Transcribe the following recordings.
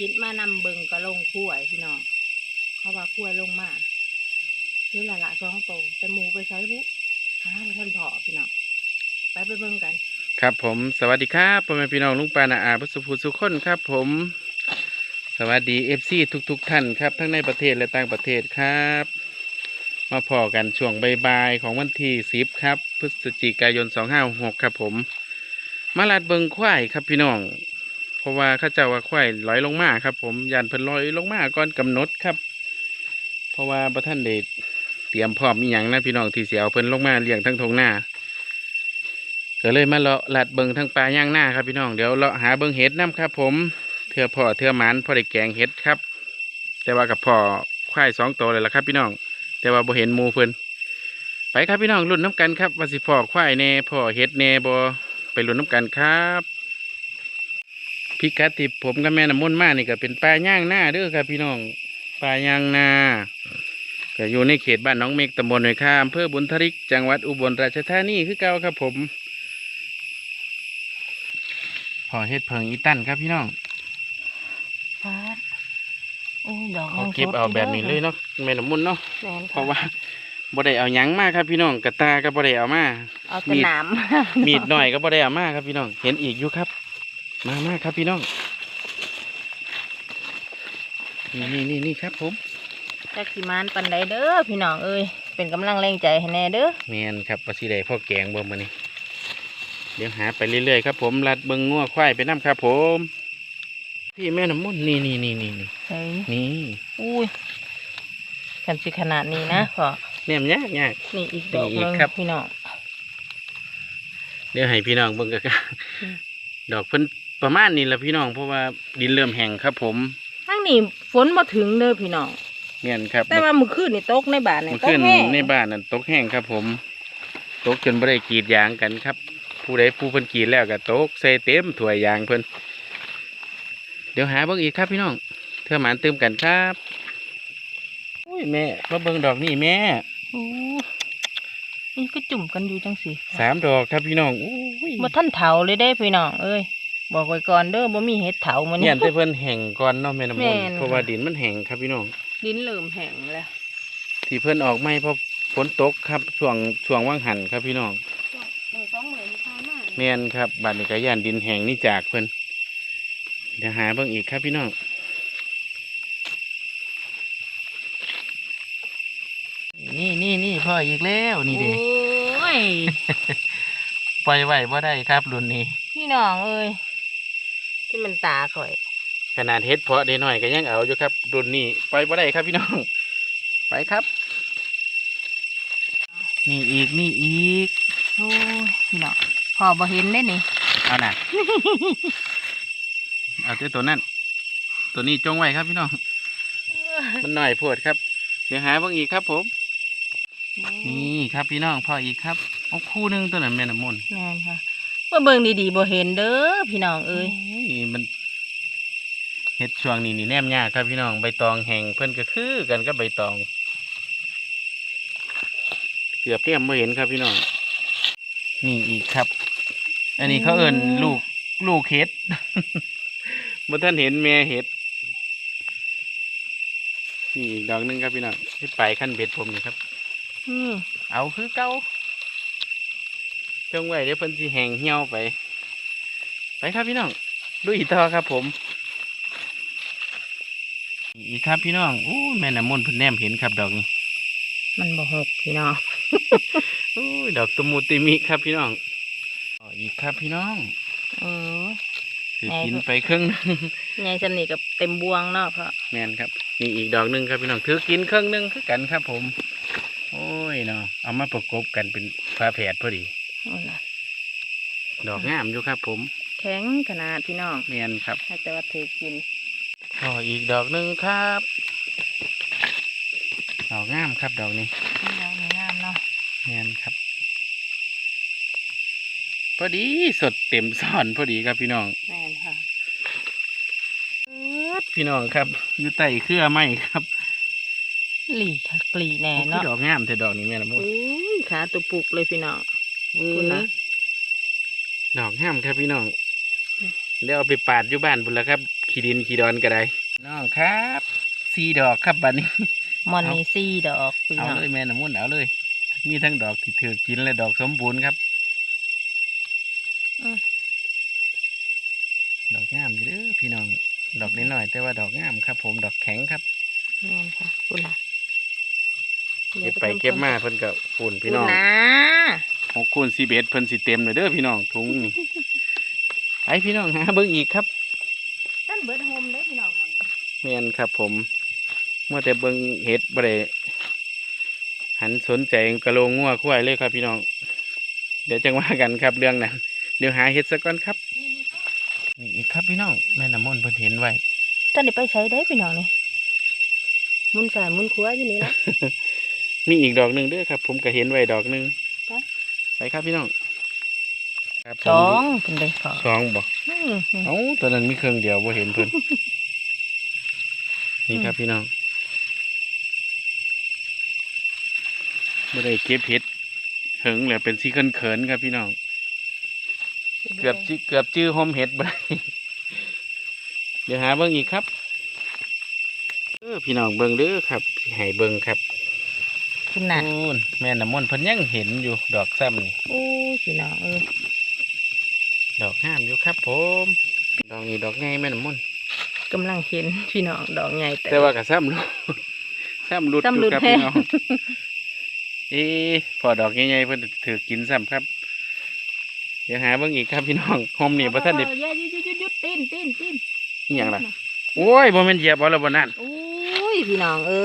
ภารกิจมานำเบิงกระลงขั้วพี่น้องเขาว่าขั้วลงมานี่แหละละสองโตแต่หมูไปใช้บุหาไปท่านพอพี่น้องไปไปเบิ่งกัน ครับผมสวัสดีครับพ่อแม่พี่น้องลุงปานาอาพุสุภูสุขคนครับ ผม สวัสดีเอฟซีทุกๆทท่านครับ ทั้งในประเทศและต่างประเทศครับ มาพอกันช่วงบ่ายๆของวันที่สิบครับ พฤศจิกายนสองห้าหกครับผม มาลาดเบิงควายครับพี่น้อง เพราะว่าข้าเจ้าว่าควายลอยลงมาครับ ผมยันเพิ่นลอยลงมาก่อนกำหนดครับ เพราะว่าพระท่านเดชเตรียมพร้อมมีหยังนะพี่น้องที่เสียเอาเพิ่นลงมาเลี้ยงทั้งทงหน้าก็เลยมาเลาะลัดเบิงทั้งปลาย่างหน้าครับพี่น้องเดี๋ยวเลาะหาเบิงเห็ดน้ำครับผมเทื่อพ่อเทื่อหมันพ่อได้แกงเห็ดครับ แต่ว่ากับพ่อควายสองตัวเลยละครับ พี่น้อง แต่ว่าบ่เห็นมูเพิ่นไปครับพี่น้องรุ่นน้ำกันครับว่าสิพ่อควายแน่พ่อเห็ดแน่บ่ไปรุ่นน้ำกันครับ พิกัดที่ผมกับแม่น้ำมนต์มานี่ก็เป็นปลาย่างหน้าเด้อครับพี่น้องปลาย่างหน้าก็อยู่ในเขตบ้านหน้องเมกตำบลหน่วยข้ามอำเภอบุญทริก จังหวัดอุบลราชธานีคือเก่าครับผมพอเฮ็ดเพิงอีตันครับพี่น้องฟาดโอ้ยดอกเขาเก็บเอาแบบนี้เลยเนาะแม่น้ำมุนเนาะแม่นเพราะว่าบ่ได้เอาหยังมาครับพี่น้องกระตาก็บ่ได้เอามาเอาแต่หนามมีดหน่อยก็บ่ได้เอามาครับพี่น้อง เห็นอีกอยู่ครับ มามาครับพี่น้องนี่นี่นี่นี่ครับผมจักสิมานปันใดเด้อพี่น้องเอ้ยเป็นกำลังแรงใจให้แน่เด้อแมนครับว่าสิได้พ่อแกงบ่มื้อนี้เดี๋ยวหาไปเรื่อยๆครับผมลัดเบิ่งงัวควายไปนํครับผม พี่แม่น้ำมุนนี่นี่นี่นี่นี่เฮ้ยนี่อุ้ยกันสิขนาดนี้นะพอแนมยากยาก นี่อีกดอกนี่หอีกนึงครับ พี่น้องเดี๋ยวให้พี่น้องเบิ่งกันอืมดอกเพิ่น ประมาณนี้แหละพี่น้องเพราะว่าดินเริ่มแห้งครับ ผมทั้งนี้ฝนมาถึงเด้อพี่น้องเงี้ยครับแต่ว่ามื้อคืนนี่ตกในบ้านนี่เมื่อตคืกนแห้งในบ้านนั่นตกแห้งครับ ผมตกจนบ่ได้กรีดยางกันครับ ผู้ใดผู้เพิ่นกรีดแล้วก็ตกใส่เต็มถ้วยยางเพิ่นเดี๋ยวหาเบิ่งอีกครับพี่น้องเทื่อหมานเติมกันครับอุ้ยแม่มาเบิ่งดอกนี่แม่โอ้นี่ก็จุ่มกันอยู่จังสิสามดอกครับพี่น้องอุ้ยบ่ทันเถาเลยเด้พี่น้องเอ้ย บอกไว้ก่อนเด้อบ่มีเห็ดเถามื้อเนี่นี้ยแต่เพิ่นแห้งก่อนเนาะแม่น้ำมแม่นนต์เพราะว่าดินมันแห้งครับพี่น้อง ดินเริ่มแห้งแล้วที่เพิ่นออกไม่เพราะฝนตกครับช่วงช่วงว่างหันครับพี่น้องมื้อสองมื้อนี่ผ่านมาแม่นครับบาดนี้ก็ย่านดินแห้งนี่จากเพิ่นเดี๋ยวหาเบิ่งอีกครับพี่น้องนี่นี่นี่พ่ออีกแล้วนี่เด้โอ้ย ปล่อยไว้บ่ได้ครับรุ่นนี้ พี่น้องเอ้ย ที่มันตาข่อย ขนาดเฮ็ดเพาะได้หน่อยก็ยังเอาอยู่ครับรุ่นนี้ปล่อยบ่ได้ครับพี่น้อง ไปครับ นี่อีกนี่อีกโอ้ยพี่น้องพอบ่เห็นได้นี่ เอาน่ะ เอาแต่ตัวนั้น ตัวนี้จงไว้ครับพี่น้อง มันหน่อยโพดครับ เดี๋ยวหาเบิ่งอีกครับผม นี่ครับพี่น้องพ่ออีกครับเอาคู่หนึงตัวนั้นแม่น้ำมนต์แม่นค่ะเมื่อเบิ่งดีๆบ่เห็นเด้อพี่น้องเอ้ยโยมัน เฮ็ดช่วงนี้นี่แนมยากครับพี่น้องใบตองแห้งเพิ่นก็คือกันกับใบตอง เกือบเทียมไม่เห็นครับพี่น้องนี่อีกครับ อันนี้เขาเอิ้นลูกลูกเห็ดบ่ท่านเห็นแม่เห็ดนี่อีกดอกหนึงครับพี่น้องที่ปลายขั้นเบ็ดผมนี่ครับอืมเอาคือเก่าจงไว้เดี๋ยวเพิ่นสิแห้งเหี่ยวไป ไปครับพี่น้องลุยต่อครับผม อีกครับพี่น้องอู้แม่น้ำมนต์เพิ่นแนมเห็นครับดอกนี้ มันบ่หกพี่น้องอู้ดอกตะมูติมิครับพี่น้องอ๋ออีกครับพี่น้องเออถือไหนกินไปครึ่งหนึ่งใหญ่สำนี่กับเต็มบวงเนาะพ่อแม่นครับนี่อีกดอกหนึ่งครับพี่น้องถือกินครึ่งหนึ่งคือกันครับผม โอ้ยเนาะเอามาประกบกันเป็นฟ้าแผดพอดี เอาล่ะดอกงามอยู่ครับ ผมแข็งขนาดพี่น้องแม่นครับให้แต่ว่าถือกิน อ๋ออีกดอกหนึ่งครับ ดอกงามครับดอกนี้ดอกงามเนาะแม่นครับ พอดีสดเต็มซ่อนพอดีครับพี่น้องแม่นค่ะพี่น้องครับ อยู่ใต้เครือไม้ครับหลีค่ะกลีแน่โอ้คือเนาะดอกงามแต่ดอกนี้แม่ละมุอุ้ยขาตัวปุกเลยพี่น้องคุณนะดอกงามครับพี่น้อง เดี๋ยวเอาไปปาดอยู่บ้านบุญแล้วครับ ขี้ดินขี้ดอนก็ได้น้องครับสี่ดอกครับบัดนี้ มอนนี่สี่ดอกพี่เอาน้องเลยแม่น้ำมุนเอาเลย มีทั้งดอกที่ถือกินและดอกสมบูรณ์ครับอืมดอกงามอยู่เด้อพี่น้อง ดอกนิดหน่อยๆแต่ว่าดอกงามครับ ผมดอกแข็งครับ แม่นค่ะคุณล่ะเก็บไปเก็บมาเพิ่นก็ปุ่นพี่พี่น้น้อองงนะหกคูณสี่เบ็ดเพิ่นสิเต็มเลยเด้อพี่น้องถุงนี่ไป พี่น้องหาเบิ่งอีกครับท่านเบิดโฮมเด้อพี่น้องมันแม่นครับ ผมเมื่อแต่เบิ่งเห็ดบ่ได้หันสนใจกระโหลงงัวควายเลยครับพี่น้อง เดี๋ยวจังว่ากันครับเรื่องนั้นเดี๋ยวหาเห็ดซะก่อนครับนี่อีกครับพี่น้องแม่น้ำมนต์เพิ่นเห็นไว้ท่านได้ไปใช้ได้อพี่น้องนี่หมุนสายหมุนขวาอยู่นี่ละมีอีกดอกหนึ่งเด้วยครับ ผมก็เห็นไว้ดอกหนึ่งจ้ะไปครับพี่น้องครับผม สองเป็นได้พอสองบอกอืมเอ้าตอนนั้นมีเครื่องเดียวบ่เห็นเพิ่นนี่ครับพี่น้องไม่ได้เก็บเห็ดเหิงเหลือเป็นซีเขินเขินๆครับพี่น้องเกือบจิเกือบจื้อหอมเห็ดไปเดี๋ยวหาเบิ่งอีกครับเออพี่น้องเบิ่งเด้อครับให้เบิ่งครับคุณน่ะนู่นแม่น้ำมนต์เพิ่นยังเห็นอยู่ดอกซ้ำนี่โอ้ยพี่น้องเออ ดอกงามอยู่ครับ ผม ดอกนี้ดอกไงแม่น้ำมนต์กำลังเห็นพี่น้องดอกใหญ่แต่แต่ว่ากับซ้ำรุดซ้ำรุดอซ้ำรุยู่ดครับแท้พี่น้องเอ๊ะพอดอกใหญ่ๆเพิ่นถือกินซ้ำครับเดี๋ยวหาเบิ่งอีกครับพี่น้องหอมนี่บ่ทันได้เออเออหยุดหยุดหยุดหยุดตีนตีนตีนอหย่างล่ะโอ้ยบ่แม่นเหยียบเอาแล้วบ่นั่นโอ้ยพี่น้องเอ้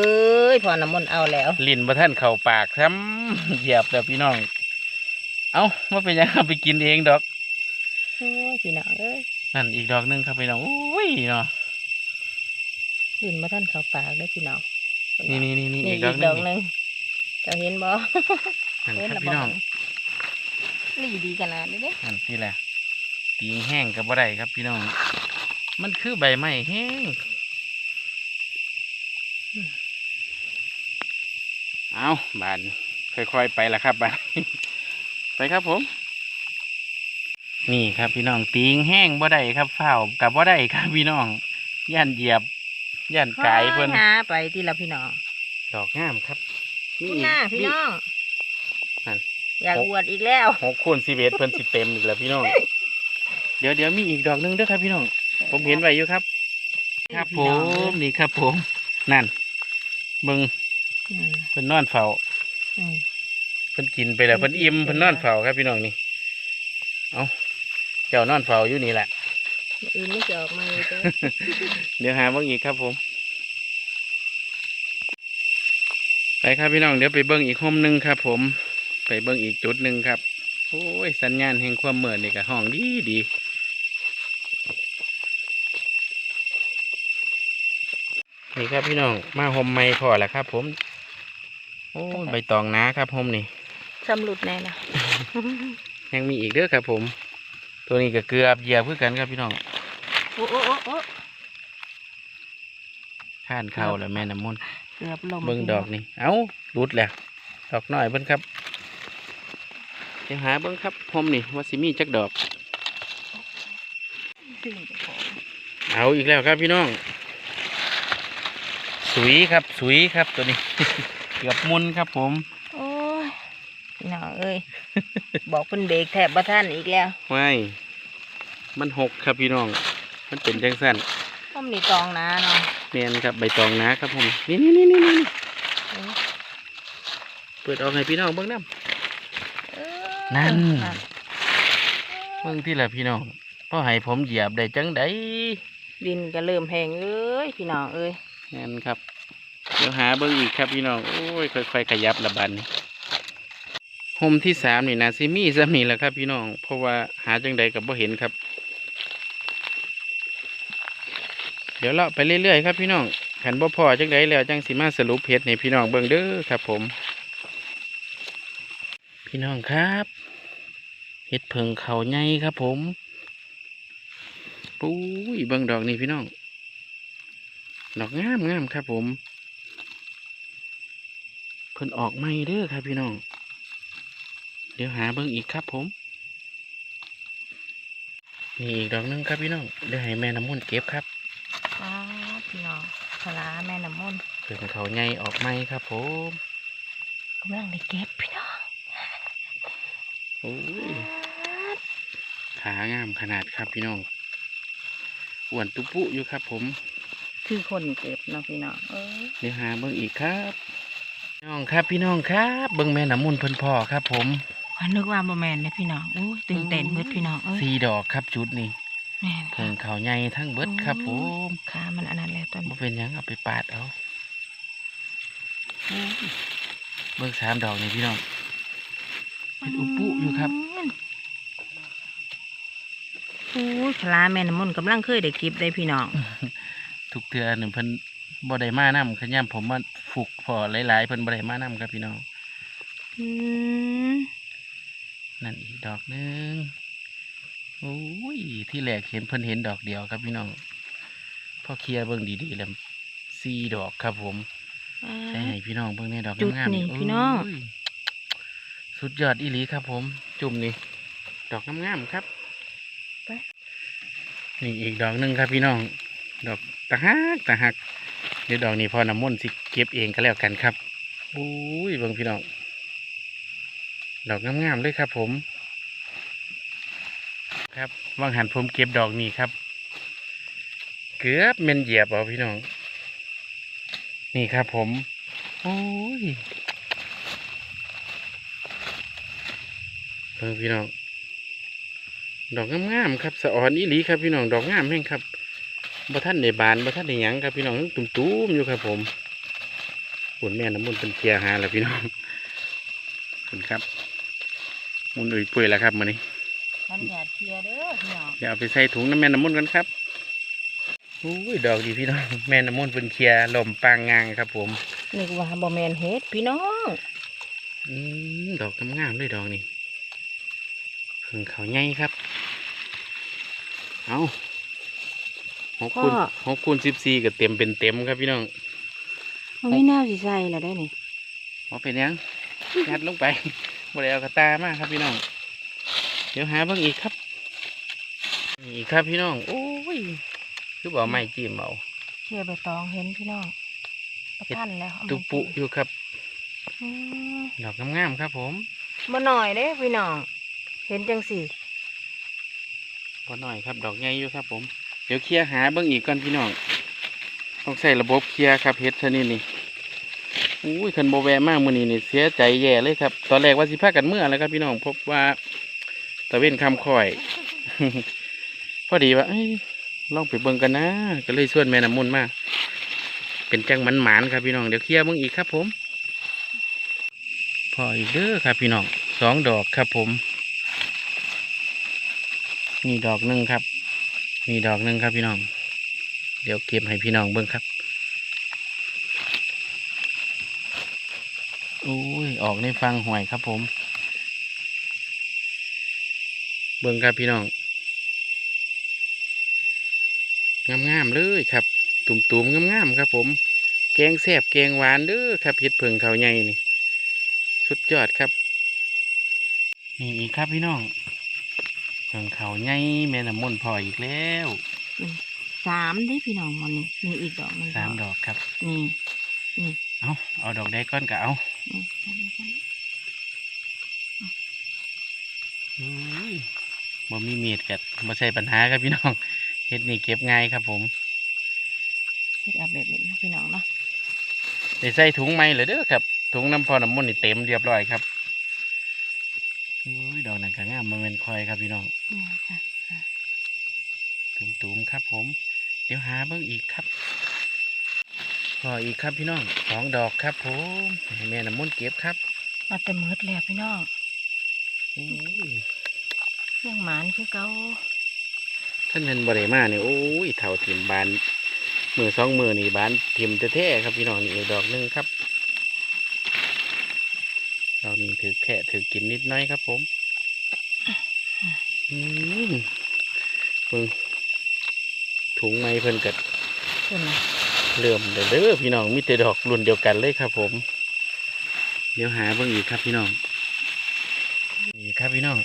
ยพอน้ำมนต์เอาแล้ว ลิ้นบ่ทันเข้าปากซ้ำเหยียบแล้วพี่น้อง เอ้าบ่เป็นหยังเอาไปกินเองดอก โอ้ยพี่น้องเอ้ยนั่นอีกดอกหนึงครับพี่น้องโอ้ยเนาะลินมาท่านเขาปากได้อพี่น้องนี่นี่นี่นี่นี่อีอีกกดอกหดนึองกหนี่นึ่งเจะเห็นบ่นั่นเห็นครับแล้วพี่น้องลีดีขนาดนี้เด้นั่นที่แหละตีงแห้งกับบ่ได้ครับพี่น้อง มันคือใบไม้แห้งเอาบานค่อยๆไปละครับบาน ไปครับผม นี่ครับพี่น้องตีงแห้งบ่ได้ครับเฝ้าวกับบ่ได้ครับพี่น้องย่านเหยียบย่านกายเพิ่นหาไปที่ละพี่น้องดอกงามครับคุณหน้าพี่น้องนั่นอยากอวดอีกแล้วหกคูณสิบเอ็ดเพิ่นสิเต็มอีกแล้วพี่น้อง เดี๋ยวเดี๋ยวมีอีกดอกหนึงเด้อครับพี่น้อง ผมเห็นไว้อยู่ครับ ครับผมนี่ครับผม นั่นเบิ่งอืมเพิ่นนอนเฝ้าอืมเพิ่นกินไปแล้วเพิ่เพิ่นนกินอิ่มไปเพิ่นแล้วนอนเฝ้าครับพี่น้องนี่ เอา เจ้านอนเฝ้าอยู่นี่แหละอื่นไม่จะออกมาเลยจ้ะเดี๋ยวหาเบิ่งอีกครับผม ไปครับพี่น้องเดี๋ยวไปเบิ่งอีกห้องหนึงครับ ผม ไปเบิ่งอีกจุดหนึ่งครับโอ้ยสัญญาณแห่งความเหมือนนี่กับห้องดีดีนี่ครับพี่น้องมาห่มไม้พอแล้วครับ ผม โอ้ยใบตองหนะครับห่มนี่สำรุดแน่นะยังมีอีกเด้อครับผม ตัวนี้ก็เกลือบเหยียบเพื่อกันครับพี่น้องโอ้โอ้โอ้โอ้ข้านเข่าแล้วแม่น้ำมนต์เกือบลมเบิ่งดอกนี่เอ้ารุดแล้วดอกน้อยเบิ่งครับเดี๋ยวหาเบิ่งครับห่มนี่ว่าสิมีจักดอกขึ้นเจ้าของเอาอีกแล้วครับพี่น้อง สุยครับ สุยครับตัวนี้ เกือบมุนครับผมโอ้ย พี่น้องเอ้ย บอกเพิ่นเบรกแถบบ่ท่านอีกแล้วไม่มันหกครับพี่น้อง มันเป็นจังสั้นต้มนี่ตองนะเนาะเมียนครับใบตองนะครับผม นี่นี่นี่นี่นี่เออเปิดออกให้พี่น้องเบิ่งน้เออนั่นำเบิ่งที่ละพี่น้องพอให้ผมเหยียบได้จังไดดินก็เริ่มแห้งเอ้ยพี่น้องเอ้ยนั่นครับ เดี๋ยวหาเบิ่งอีกครับพี่น้อง โอ้ยค่อยๆขยับละบัดน โฮมที่สามนี่นะซิมีซ้ำนี่แหละครับ พี่น้อง เพราะว่าหาจังใดกับบ่เห็นครับ เดี๋ยวเราไปเรื่อยๆครับพี่น้องขันบ่พอจังใดแล้วจังสิมาสรุปเพชรในพี่น้องเบิ่งเด้อครับ ผม พี่น้องครับเห็ดเพิงเขาใหญ่ครับ ผมปุ้ยเบิ่งดอกนี่พี่น้อง ดอกงามงามครับ ผม เพิ่นออกไม่เด้อครับ พี่น้อง เดี๋ยวหาเบิ่งอีกครับผม นี่อีกดอกหนึงครับพี่น้อง เดี๋ยวให้แม่น้ำมนต์เก็บครับป้าดพี่น้องปลาร้าแม่น้ำมนต์เพิ่งเขาใหญ่ออกไหมครับผมกำลังได้เก็บพี่น้องโอ้ยขางามขนาดครับพี่น้องอ้วนตุปุอยู่ครับผม คือคนเก็บเนาะพี่น้องเออเดี๋ยวหาเบิ่งอีกครับพี่น้องครับพี่น้องครับ เบิ่งแม่น้ำมนต์เพิ่นพ่อครับผม วันนึกว่าบ่แมนเลยพี่น้องโอ้ยตื่นเต้นเบิดพี่น้องเอ้ยสี่ดอกครับจุดนี้แม่นเพิ่ค่ะงเขาใหญ่ทั้งเบิดครับผมขามันอันนั้นแล้วตอนบ่เป็นหยังเอาไปปาดเอาโอ้ยเบิ่งสามดอกนี่พี่น้องเป็นอุปุอยู่ครับโอ้ยปลาร้าแม่น้ำมนต์กำลังเคยได้เก็บได้พี่น้องทุกเทื่อหนึ่งเพิ่นบ่ได้มานํขย้ำผมมาฝึกพอหลายๆเพิ่นบ่ได้มานํครับพี่น้องอืม นั่นอีกดอกหนึงโอ้ยที่แรกเห็นเพิ่นเห็นดอกเดียวครับพี่น้องพอเคลียร์เบิ่งดีๆแล้วสี่ดอกครับผมใช่ให้พี่น้องเบิ่งในดอกจุดงามๆนี่พี่น้องโยสุดยอดอีหลีครับ ผม จุ่มนี่ดอกงามๆครับไปนี่อีกดอกหนึงครับพี่น้อง ดอกตะฮักตะฮักเดี๋ยวดอกนี้พอน้ำมนต์สิเก็บเองก็แล้วกันครับโอ้ยเบิ่งพี่น้อง ดอกงามๆเลยครับ ผม ครับวางหันผมเก็บดอกนี้ครับ เกือบเมนเหยียบเอาพี่น้อง นี่ครับ ผม โอ้ยเบิ่งพี่น้อง ดอกงามๆครับสะอ่อนอีหลีครับพี่น้อง ดอกงามแห้งครับบ่ท่านในบานบ่ท่านในหยังครับพี่น้องตุ่มๆอยู่ครับ ผมปุ่นแม่น้ำมุนเป็นเคียร์หาแล้วพี่น้องคุณครับ มุนอุ่ยปุยแล้วครับมื้อนี้มันอย่าเทียเด้อพี่น้องเดี๋ยวเอาไปใส่ถุงน้ำแม่น้ำมุนกันครับอุ้ยดอกดีพี่น้องแม่น้ำมุนเป็นเคลียร์ลมปางงางครับ ผมนึกว่าบ่แมนเฮ็ดพี่น้องอืมดอกงามๆเลยดอกนี่เพิ่งเขาใหญ่ครับ เอาหกคูณหกคูณสิบสี่ก็เต็มเป็นเต็มครับพี่น้องมันไม่น่าสิใส่แล้วได้นี่เอาเป็นหยังยัดลงไป บริเอากระตามาครับพี่น้อง เดี๋ยวหาเบิ่งอีกครับนี่อีกครับพี่น้อง โอ้ย คือบอกไม่จิ้มเอาเชื่อใบตองเห็นพี่น้องประทันแล้วเอามาตุปุอยู่ครับอืมดอกงามๆครับ ผมบ่หน่อยเด้พี่น้อง เห็นจังสิพอหน่อยครับ ดอกใหญ่อยู่ครับ ผม เดี๋ยวเคลียร์หาเบิ่งอีกก่อนพี่น้อง ต้องใส่ระบบเคลียร์ครับเฮ็ดชนิดนี้ อุ้ยคันโบแวมากมือนี้นี่เสียใจแย่เลยครับ ตอนแรกว่าสิพากันเมื่อแล้วครับพี่น้องพบว่าตะเวนคำคอย พอดีว่าเอ้ยลองไปเบิ่งกันนะก็เลยชวนแม่น้ำมุนต์มาก เป็นจังมันหมานครับพี่น้องเดี๋ยวเคลียร์เบิ่งอีกครับผมพออีกเด้อครับพี่น้องสองดอกครับผม นี่ดอกหนึ่งครับมีดอกหนึ่งครับพี่น้อง เดี๋ยวเก็บให้พี่น้องเบิ่งครับ อ้ยออกในฟังห่วยครับผม เบิ่งครับพี่น้องงามๆเลยครับ ตุ่มๆงามๆครับ ผม แกงแซ่บแกงหวานเด้อครับเห็ดเผิงเขาวใหญ่นี่สุดยอดครับนี่อีกครับพี่น้องเผิงเขาวใหญ่แม่น้ำมนต์พออีกแล้วสามเด้พี่น้องมันนี่มีอีกดอกหนึงสามดอกครับ นี่เอาเอาดอกใดก้อนก็เอานี่อุ้ย บ่มีมีดกับ่ใช่ปัญหาครับพี่น้องเฮ็ดนี่เก็บง่ายครับผมเฮ็ดเอาแบบนี้นะพี่น้องเนาะได้ใส่ถุงไม้เลยเด้อครับ ถุงน้ำพอน้ำมันต์นี่เต็มเรียบร้อยครับอุ้ยดอกนั้นก็งามมันเป็นคอยครับพี่น้องนี่ค่ะตุ่มๆครับผม เดี๋ยวหาเบิ่งอีกครับพ ออีกครับพี่น้องสองดอกครับผมให้แม่น้ำมนต์เก็บครับมาแต่มืดแล้วพี่น้องอุ้ยเรื่องหมานคือเก่าท่านเป็นบริมาเนี่ยโอ้ยเท่าทิมบานมือสองมือนี่บานทิมแท้ๆครับพี่น้องนี่อีกดอกหนึงครับดอกนี้ถือแค่ถือกินนิดน้อยครับผมอืมเพิ่งถุงไม้เพิ่นกัดเพิ่นน่ะ เริ่มเด้อเด้อพี่น้องมีแต่ดอกรุ่นเดียวกันเลยครับ ผม เดี๋ยวหาเบิ่งอีกครับพี่น้องนี่ครับพี่น้อง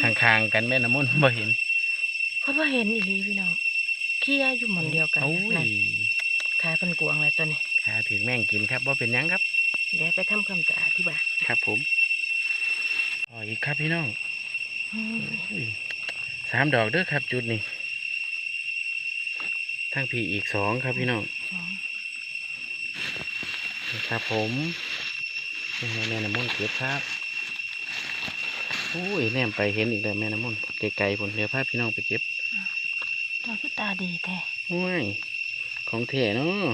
ข้างๆกันแม่น้ำมนต์บ่เห็นเขาว่าเห็นอีหลีพี่น้องเคี้ยอยู่หมอนเดียวกันโอ้ยนั่นขาเป็นกวางเลยตัวนี้ขาถึงแม่งกินครับว่าเป็นหยังครับ เดี๋ยวไปทำความสะอาดที่บ้านครับ ผมอ๋ออีกครับพี่น้องอืมอุ้ยสามดอกเด้อครับจุดนี้ ทั้งพี่อีกสองครับพี่น้องสองครับผมนี่ให้แม่น้ำมนต์เก็บครับโอ้ยแนมไปเห็นอีกแล้วแม่น้ำมนต์ไกลๆผมเดี๋ยวพาพี่น้องไปเก็บตัวคือตาดีแท้ว้ายของแท้เนาะ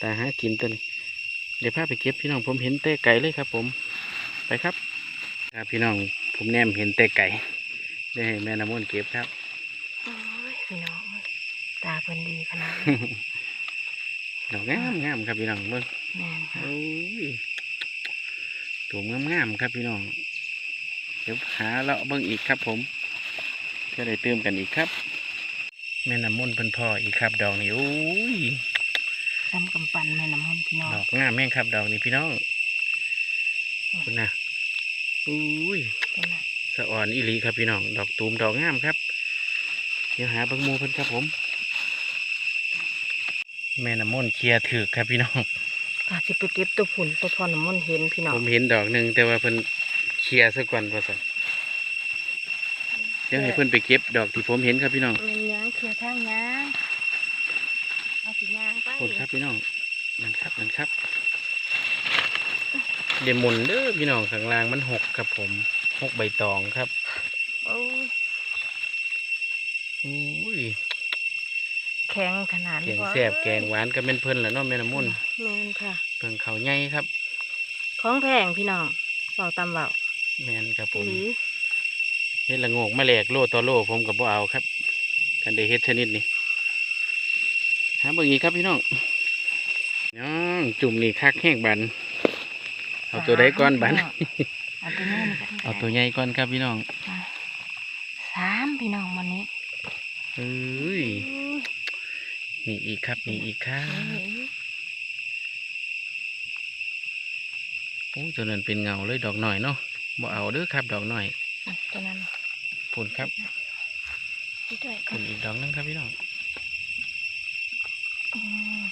ตาหากินตัวนี้เดี๋ยวพาไปเก็บพี่น้องผมเห็นแต่ไก่เลยครับ ผมไปครับครับพี่น้องผมแนมเห็นแต่ไก่ได้ให้แม่น้ำมนต์เก็บครับโอ้ยพี่น้องตา เป็นดีขนาดนี้ดอกงามงามครับพี่น้องเบิ่งแม่นค่ะ โอ้ยตัวงามงามๆครับพี่น้อง เดี๋ยวหาเลาะเบิ่งอีกครับผมจะได้เติมกันอีกครับ แม่น้ำมนต์เพิ่นพ่ออีกครับ ดอกนี้โอ้ย ซ้ำกำปั้นแม่น้ำมันพี่น้อง ดอกงามแม่งครับ ดอกนี้พี่น้องคุณนะอุ้ยตัวนั้นสะอ่อนอีหลีครับพี่น้อง ดอกตูมดอกงามครับ เดี๋ยวหาเบิ่งหมูเพิ่นครับผม แม่น้ำมนต์เคลียร์ถือกครับพี่น้องอาจสิไปเก็บตัวผุนตัวพอน้ำมันเห็นพี่น้องผมเห็นดอกหนึ่งแต่ว่าเพิ่นเคลียร์ซะก่อนว่าซั่นเดี๋ยวให้เพิ่นไปเก็บดอกที่ผมเห็นครับพี่น้องมันยางเคลียร์ทางยางเอาสิยางไปขอบคุณครับพี่น้องนั่นครับนั่นครับ เดี๋ยวหมุนเด้อพี่น้องข้างล่างมันหกครับผมหกใบตองครับ โอ้ย อุ้ย แข็งขนาดแกนี้งบ่แซ่บแกงหวานก็เป็นเพิ่นแหละเนาะแม่น้ำมนต์แม่นค่ะ เพิ่งเขาใหญ่ครับ ของแพงพี่น้องเบาตำเบาแม่นครับผมหรือเฮ็ดละโงกมาแหลกโลต่อโลผมกับบ่เอาครับกันได้เฮ็ดชนิดนี้หาเบิ่งอีกครับพี่น้องน้องจุ่มนี่คักแห้งบันเอาตัวใดก่อนบันเอาตัวนี้นี่ก็ได้เอาตัวใหญ่ก่อนครับพี่น้องอะสามพี่น้องวันนี้เอ้ย นี่อีกครับนี่อีกครัเอ้บยโอ้ยตัวนั้นเป็นเงาเลยดอกหน่อยเนาะบ่เอาเด้อครับ ดอกหน่อยอะตัวนั้นผลครับพี่ด้วยผลอีกดอกนึงครับพี่น้องอืม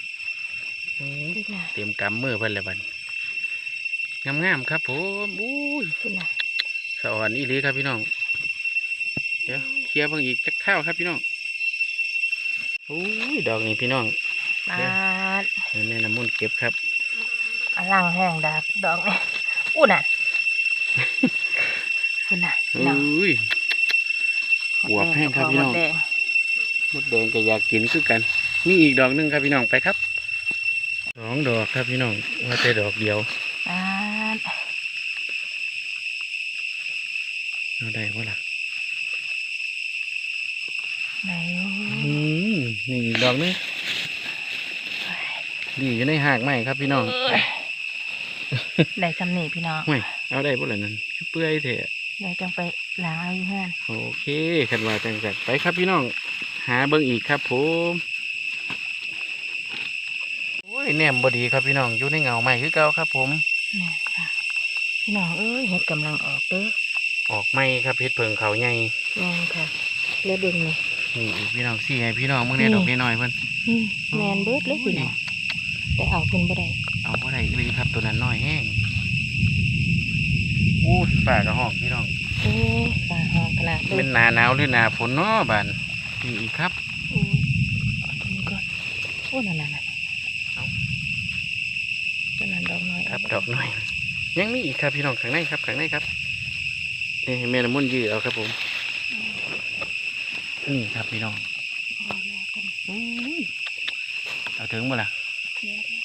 โอ้ยพี่น่ะเต็มกำมือเพิ่นเลยบัดงามๆครับผมอุ้ยพี่น่ะสะอ่อนอีหลีครับพี่น้อง เดี๋ยวเคลียร์เบิ่งอีกจักข้าวครับพี่น้อง โอ้ยดอกนี้พี่น้องปาดให้แม่น้ำมุนต์เก็บครับอลังแห้งดาบดอกนี่อู้น่ะคุณน่ะพี่น้องอุ้ยอวบแห้งครับพี่น้องหมดแดงมดแดงก็อยากกินคือกันมีอีกดอกหนึงครับพี่น้องไปครับสองดอกครับพี่น้องว่าแต่ดอกเดียว ปาด เอาได้ปะล่ะ ไหน อืม นี่อีกดอกหนึงนี่อยู่ในหากไม้ครับพี่น้องเอ้ยได้สำนีพี่น้องห่วยเอาได้ปะล่ะนั่นคือเปื่อยเถอะเดี๋ยวจังไปล้างเอาอยู่เพื่อนโอเคขันว่าจังจัดไปครับพี่น้อง หาเบิ่งอีกครับผมโอ้ยแหนมบดีครับพี่น้องอยู่ในเงาไม้คือเก่าครับ ผมเนี่ยค่ะพี่น้องเอ้ยเห็ดกำลังออกเด้อออกไม้ครับเพชรเพิงเขาใหญ่แม่นค่ะเลือดเบิ่งนี่ นี่อีกพี่น้องสี่ให้พี่น้องมึงเนี่ยนี่ดอกน้อยๆเพิ่นอืมแมนเบิดเลยพี่น้องแต่เอาขึ้นบ่ได้เอาบ่ได้เลยครับตัวนั้นน้อยแห้งอู้ฝ่ากระห้องพี่น้องโอ้ยฝ่าหองขนาดเลเป็ยนหนาหนาวหรือหนาฝนเนาะบานนี่อีกครับโอ้ยเอาตัวนี้ก่อนโอ้นั่นนั่นนั่นเอาตัวนั้นดอกน้อยครับเาดอกน้อยยังมีอีกครับพี่น้องข้างในครับข้างในครับนี่ให้แม่น้ำมันต์ยืดเอาครับผม นี่ครับพี่น้องเอาแล้วกันอุ้ยเอาถึงบ่ล่ะเดี๋ยวเดี๋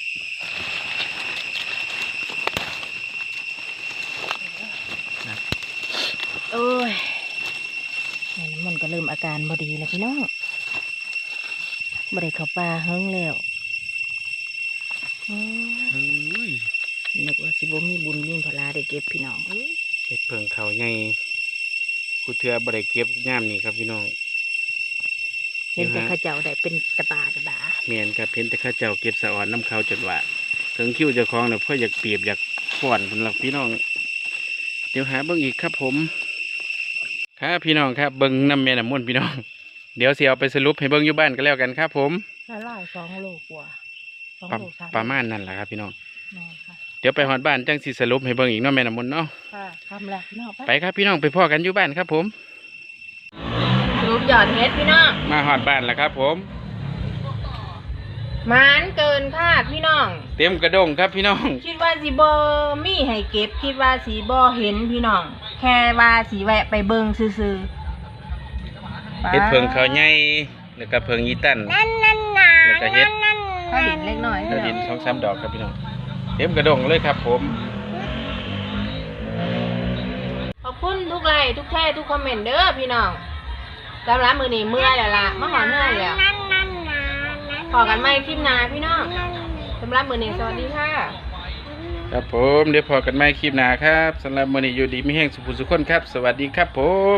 ยวโอ้ยแม่น้ำมันก็เริ่มอาการบ่ดีแล้วพี่น้องบ่ได้เข้าป่าเฮิงแล้วโอ้ยเฮ้ยนึกว่าสิบ่มีบุญมีพลาได้เก็บพี่น้องเอ้ยเห็ดเพิงเขาใหญ่กูเถื่อบริเก็บย่ามนี่ครับพี่น้อง เห็นแต่เดี๋ยวฮะเข้าเจ้าได้เป็นตะบาตะบาเมียนกับเห็นแต่เข้าเจ้าเก็บสะอ่อนน้ำเขาจนว่าถึงคิวเจ้าของเนี่ยเพื่ออยากเปรียบอยากฟ้อนเป็นหลักพี่น้อง เดี๋ยวหาเบิ่งอีกครับผมครับพี่น้องครับเบิ้งน้ำแม่น้ำมนต์พี่น้อง เดี๋ยวสิเอาไปสรุปให้เบิ้งอยู่บ้านก็แล้วกันครับ ผมละลายสองโลกว่าสองประโลสามประมาณนั่นแหละครับ พี่น้องแม่นค่ะเดี๋ยวไปหอดบ้านจังสิสรุปให้เบิ้งอีกเนาะแม่น้ำมนต์เนาะค่ะทำแล้วพี่น้องไปครับพี่น้องไปพ่อกันอยู่บ้านครับผม สรุปยอดเฮ็ดพี่น้อง มาหอดบ้านแล้วครับ ผมหมานเกินคาดพี่น้อง เตรียมกระดงครับพี่น้อง คิดว่าสีบอมีให้เก็บ คิดว่าสีบอเห็นพี่น้อง แค่ว่าสีแวะไปเบิงซื่อๆเฮ็ดเพิงเขาวใหญ่แล้วก็เพิงยีตันนั่นนั่นนาแล้วก็เฮ็ดข้าวดินเล็กน้อยกระดินสองสามดอกครับพี่น้อง เตรียมกระดงเลยครับ ผมขอบคุณทุกไลค์ทุกแท้ทุกคอมเมนต์เด้อพี่น้อง สำหรับมือนี้เมื่อยแล้วล่ะมาหอเนื่อยแล้วพอกันไหมคลิปหนาพี่น้องสำหรับมือนี้สวัสดีค่ะ ครับผมเดี๋ยวพอกันใหม่คลิปหน้าครับสำหรับมื้อนี้อยู่ดีมีแห้งสุขสุขคนครับ สวัสดีครับผม